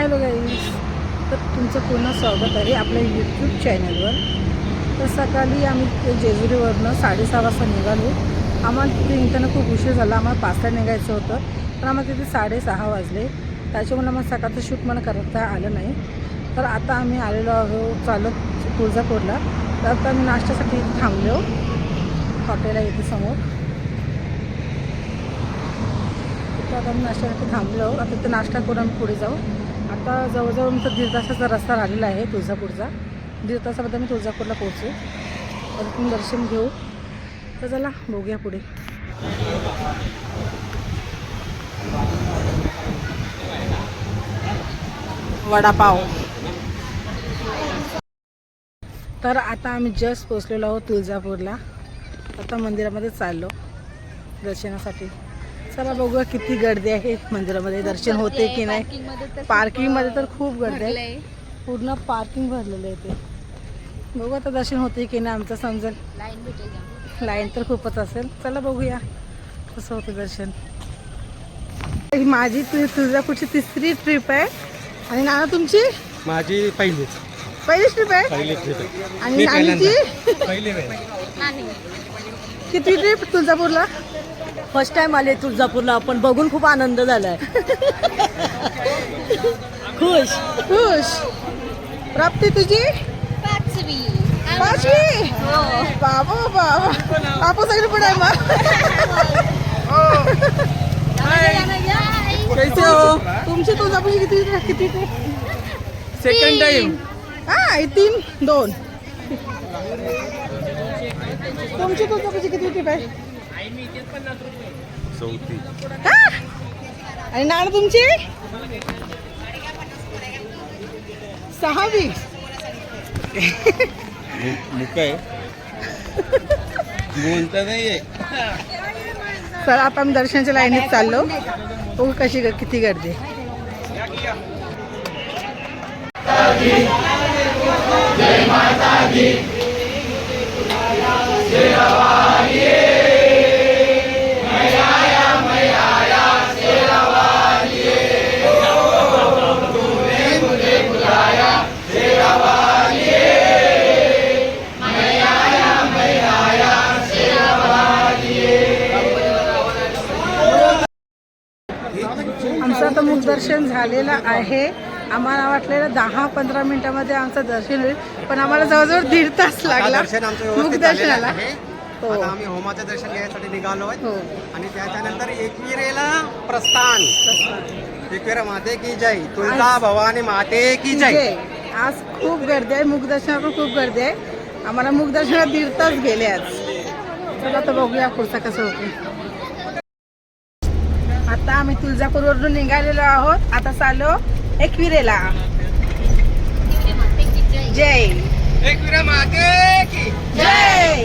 Hello guys तर तुमचं पुन्हा स्वागत आहे आपल्या यूट्यूब चॅनलवर तर सकाळी आम्ही ते जेजुरीवरनं साडेसहा वाजता निघालो. आम्हाला तिथे निघताना खूप उशीर झाला आम्हाला पाचला निघायचं होतं. पण आम्हाला तिथे साडेसहा वाजले. त्याच्यामुळे आम्हाला सकाळचं शूट मला करता आलं नाही. तर आता आम्ही आलेलो आहोत चालत तुळजापूरला. तर आता आम्ही नाश्त्यासाठी इथे थांबलो. हॉटेल आहे इथे समोर. तर आता आम्ही नाश्त्यासाठी थांबलो. आता तिथे नाश्ता करून आम्ही पुढे जाऊ. आता जवळजवळ आमचा दीड तासाचा रस्ता राहिलेला आहे तुळजापूरचा. दीड तासामध्ये आम्ही तुळजापूरला पोहोचू. तर तुम्ही दर्शन घेऊ. तर चला बघूया पुढे. वडापाव. तर आता आम्ही जस्ट पोचलेलो आहोत तुळजापूरला. आता मंदिरामध्ये चाललो दर्शनासाठी. चला बघूया किती गर्दी आहे मंदिरामध्ये. दर्शन होते की नाही? पार्किंगमध्ये तर खूप गर्दी आहे. पूर्ण पार्किंग भरलेलं आहे ते. बघू आता दर्शन होते की नाही आमचं समजेल लाईन तर खूपच असेल. चला बघूया कसं होतं दर्शन. ही माझी तु तुळजापूरची तिसरी ट्रिप आहे. आणि नाना तुमची? माझी पहिलीच पहिलीच ट्रिप आहे? पहिली ट्रिप आहे. आणि नानीची? पहिली किती ट्रिप तुळजापूरला? फर्स्ट टाइम आले तुळजापूरला पण बघून खूप आनंद झालाय. खुश? खुश. प्राप्ती तुझी? पाचवी. पाचवी? हो. बाबा बाबा. आपण सगळे पुढे आहे मग कैसे हो? तुमची तुळजापूरची किती किती सेकंड टाइम हा हे तीन दोन. तुमची तुळजापूरची किती ट्रिप आहे चौथी? आणि नाण तुमची? सहावी. मुक आहे. बोलता नाहीये. आता आम्ही दर्शनाच्या लाईनीत चाललो. बघू कशी किती गर्दी. आहे. आमचं आता मुखदर्शन झालेलं आहे. आम्हाला वाटलेलं दहा पंधरा मिनिटामध्ये आमचं दर्शन होईल पण आम्हाला जवळजवळ दीड तास लागला. आहे. हो. आम्ही होमाचं दर्शन घ्यायसाठी निघालो हो. आणि त्याच्यानंतर एकविरेला प्रस्थान. एकविरा माते की जय? तुळजा भवानी माते की जय. आज खूप गर्दी आहे. मुखदर्शनाला पण खूप गर्दी आहे. आम्हाला मुखदर्शनाला दीड तास गेले आज. चला आता बघूया पुढचा कसं होतं आम्ही तुळजापूरवरून निघालेलो आहोत. आता चाललो एकविरेला जय. एकविरा की. जय.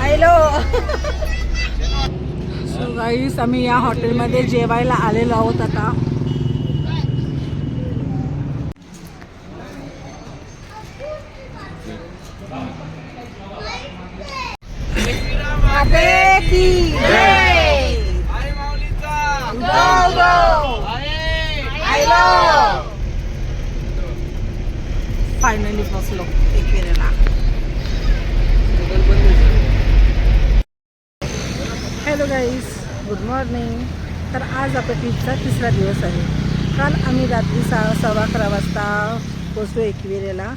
हॅलो सो गाईस आम्ही या हॉटेलमध्ये जेवायला आलेलो आहोत आता माते की जय गो गो हॅलो फायनली बसलो. एकविरेला हॅलो गाईज गुड मॉर्निंग तर आज आपल्या ट्रिपचा तिसरा दिवस आहे. काल आम्ही रात्री सहा सव्वा अकरा वाजता पोचलो एकविरेला.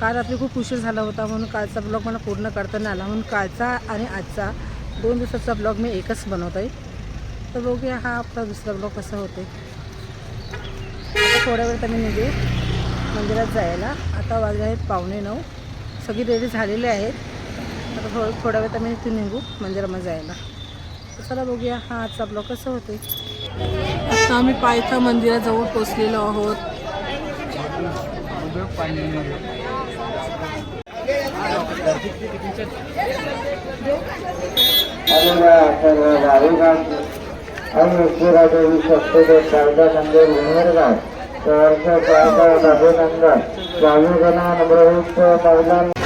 काल रात्री खूप उशीर झाला होता म्हणून कालचा ब्लॉग मला पूर्ण करता नाही आला. म्हणून कालचा आणि आजचा दोन दिवसाचा ब्लॉग मी एकच बनवत आहे तर बघूया हा आपला दुसरा ब्लॉग कसा होते थोड्या वेळात आम्ही निघू मंदिरात जायला. आता वाजले आहेत पावणे नऊ. सगळी रेडी झालेली आहेत. आता थोडं थोड्या वेळात आम्ही इथून निघू मंदिरामध्ये जायला. चला बघूया हा आजचा ब्लॉग कसं होते आता आम्ही पायथा मंदिराजवळ पोचलेलो आहोत. आणि या सर्व भाविकांची आणि शिरादेवी शक्तीचे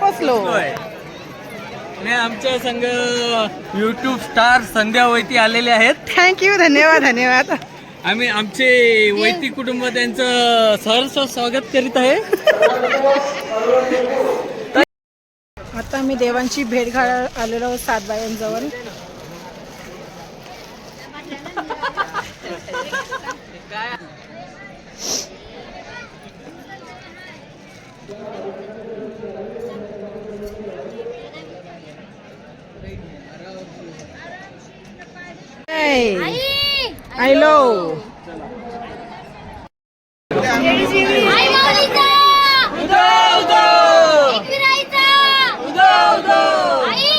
पोचलो आणि आमच्या संघ युट्यूब स्टार संध्या वैती आलेले आहेत. थँक्यू धन्यवाद धन्यवाद. आम्ही आमचे वैती कुटुंब त्यांचं सहर्ष स्वागत करीत आहे. आता मी देवांची भेट घा आलेलो सातबायांजवळ. माऊलीचा! एकविराईचा! आई!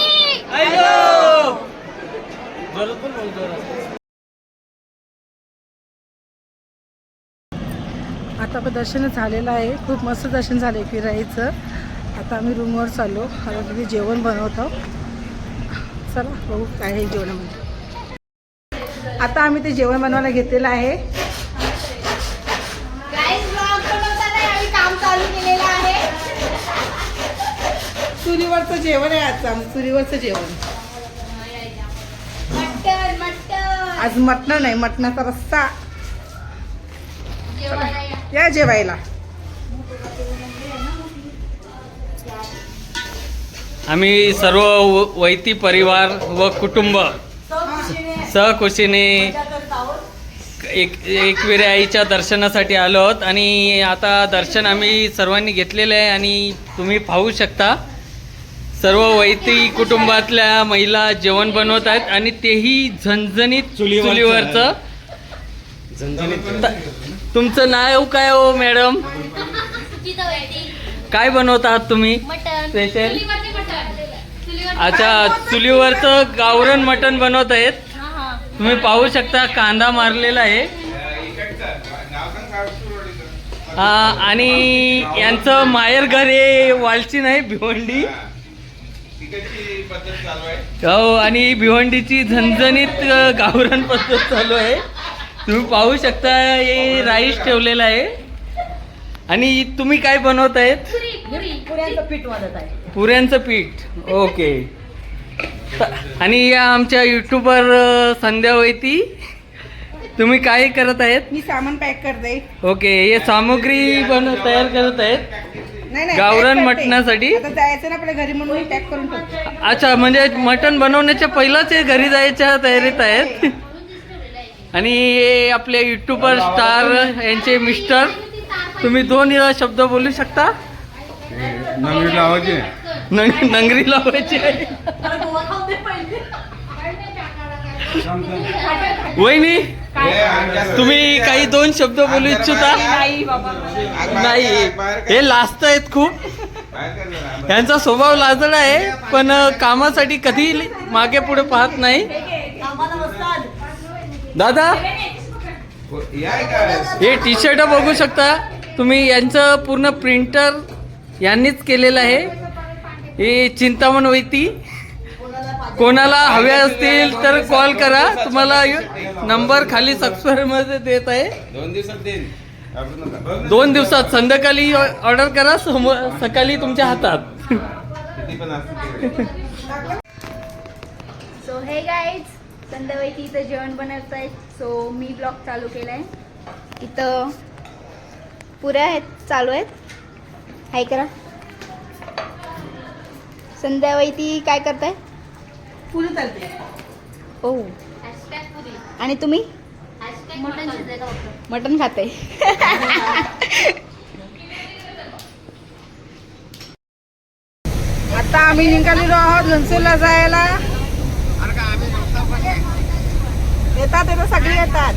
आता पण दर्शन झालेलं आहे खूप मस्त दर्शन झालं आहे फिरायचं आता आम्ही रूमवर चाललो आता तिथे जेवण बनवतो चला बघू काय आहे जेवणामध्ये आता आम्ही ते जेवण बनवायला घेतलेलं आहे. चुलीवरचं जेवण आहे आजचं आमचं चुलीवरचं जेवण. आज मटण नाही मटणाचा जेवायला. या. या जेवायला. आम्ही सर्व व- वैती परिवार व कुटुंब सहकुशीने एक एकविरे आईच्या दर्शनासाठी आलो आहोत. आणि आता दर्शन आम्ही सर्वांनी घेतलेलं आहे आणि तुम्ही पाहू शकता. सर्व वैती कुटुंबातल्या महिला जेवण बनवत आहेत आणि तेही झणझणीत चुलीवरचं त- तुमचं नाव काय हो मॅडम. काय तुम्ही? Special? चुलीवरचे मटन चुलीवरचे अच्छा चुलीवरचं गावरण मटण बनवत आहेत. तुम्ही पाहू शकता कांदा मारलेला आहे. हा, आणि यांचं माहेर घर हे वालची नाही भिवंडी. हो आणि भिवंडीची झणझणीत अ, गावरान पद्धत चालू आहे. तुम्ही पाहू शकता हे राईस ठेवलेला आहे. आणि तुम्ही काय बनवत आहेत पुरी पुरी. पुऱ्यांचं पीठ वाढत आहे. पुऱ्यांचं पीठ. ओके. आणि या आमच्या युट्यूबर संध्या वैती तुम्ही काय करत आहेत? मी सामान पॅक करते. ओके हे सामग्री बन तयार करत आहेत? नाही नाही गावरान pack करते. मटणासाठी? आता जायचं ना आपल्या घरी म्हणून पॅक करून अच्छा म्हणजे मटण बनवण्याच्या पहिलाच हे घरी जायच्या तयारीत आहेत? आणि हे आपले युट्यूबर स्टार यांचे मिस्टर तुम्ही दोन शब्द बोलू शकता? नंग- नंगरी लावायची आहे वहिनी तुम्ही काही दोन शब्द बोलू इच्छिता? नाही. हे लाजत आहेत खूप. यांचा स्वभाव लाजड आहे पण कामासाठी कधी मागे पुढे पाहत नाही. दादा हे टी शर्ट बघू शकता. तुम्ही यांचं पूर्ण प्रिंटर यांनीच केलेलं आहे. हे चिंतामण वैती कोणाला हवे असतील तर कॉल करा. तुम्हाला नंबर खाली सबस्क्राईबमध्ये देत आहे. दोन दिवसात संध्याकाळी ऑर्डर करा. समोर सकाळी तुमच्या हातात. सो हे गाईज संध्यावैती इथं जेवण बनवत आहेत सो मी ब्लॉग चालू केला आहे इथं पुऱ्या आहेत. चालू आहेत. हाय करा. संध्यावैती काय करताय? पुरी चालते. हो आणि तुम्ही? मटन खाते आता आम्ही निघालेलो आहोत घनसोलला जायला. येतात येतात सगळे येतात.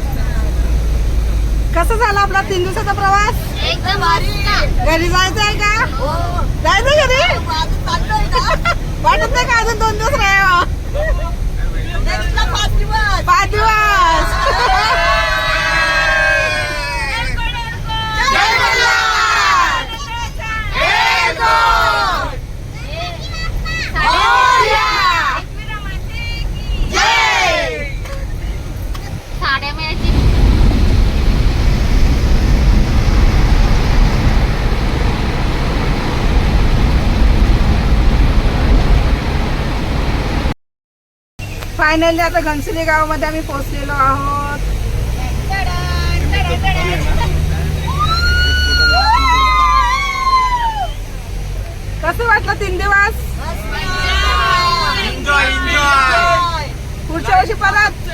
कसं झाला आपला तीन दिवसाचा प्रवास? एकदम घरी जायचं आहे का जायचं घरी? वाटत नाही का अजून दोन दिवस राहावं? पाच दिवस. जय फायनली आता घनसुली गावामध्ये आम्ही पोहोचलेलो आहोत. कसं वाटलं तीन दिवस? पुढच्या वर्षी परत.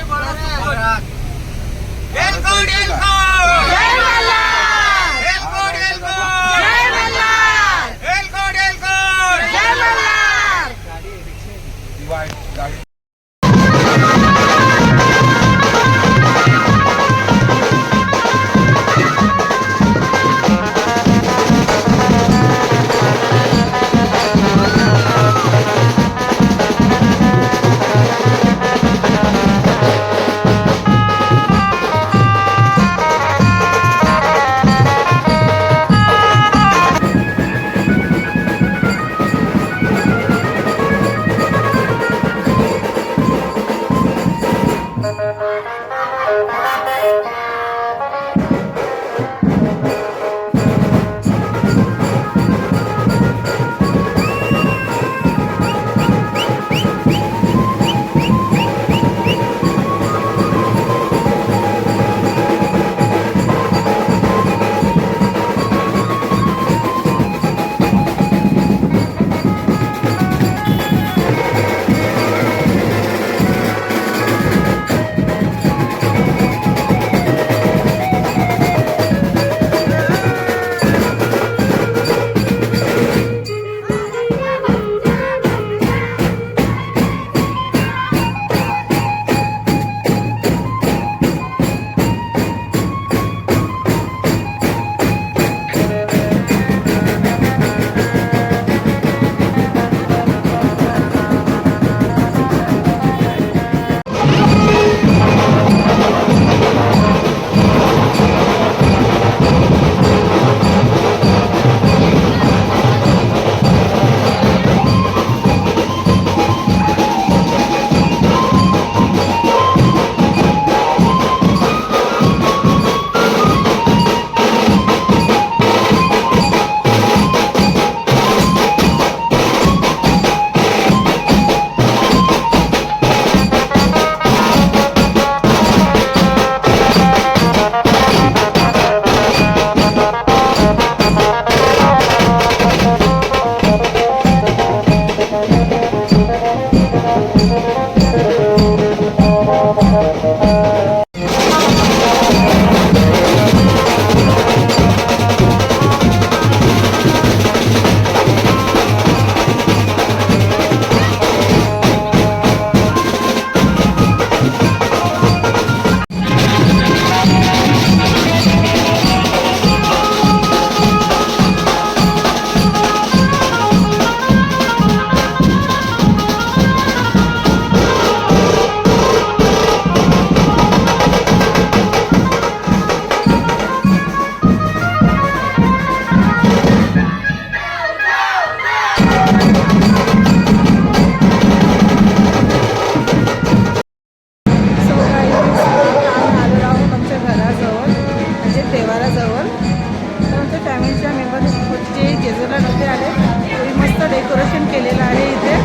केजरला नव्हते आले. तरी मस्त डेकोरेशन केलेलं आहे इथे.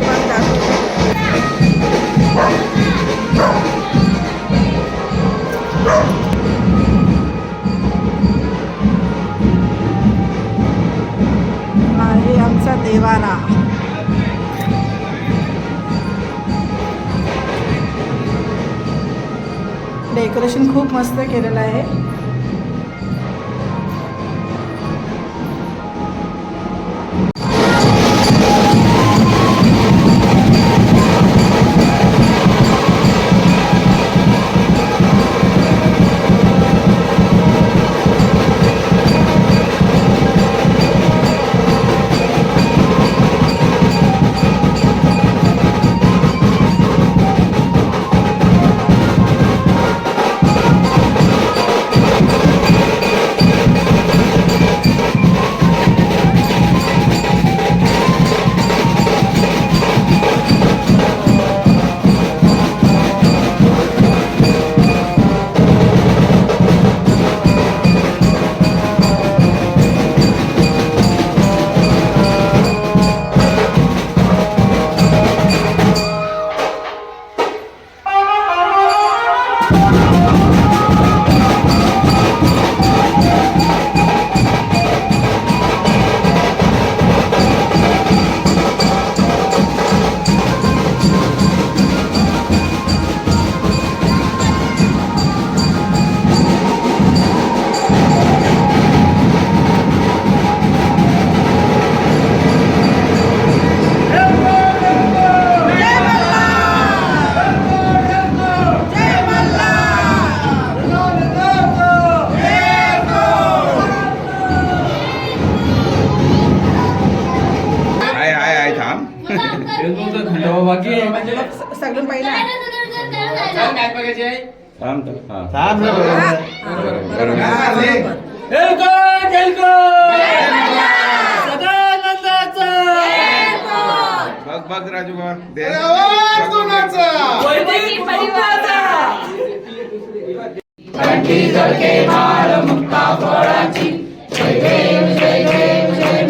तुम्हाला दाखवते. आहे आमचा देवारा. डेकोरेशन खूप मस्त केलेलं आहे. बघ बघ राजूबा थंडी जळके माळ फळाची देव जय देव जय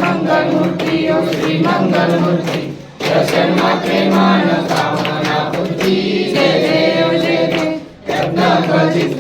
मूर्ती श्री मंगल मूर्ती दर्शन मात्रे मानता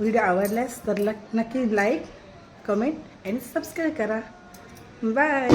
व्हिडिओ आवडल्यास तर नक्की लाईक कमेंट आणि सबस्क्राईब करा. बाय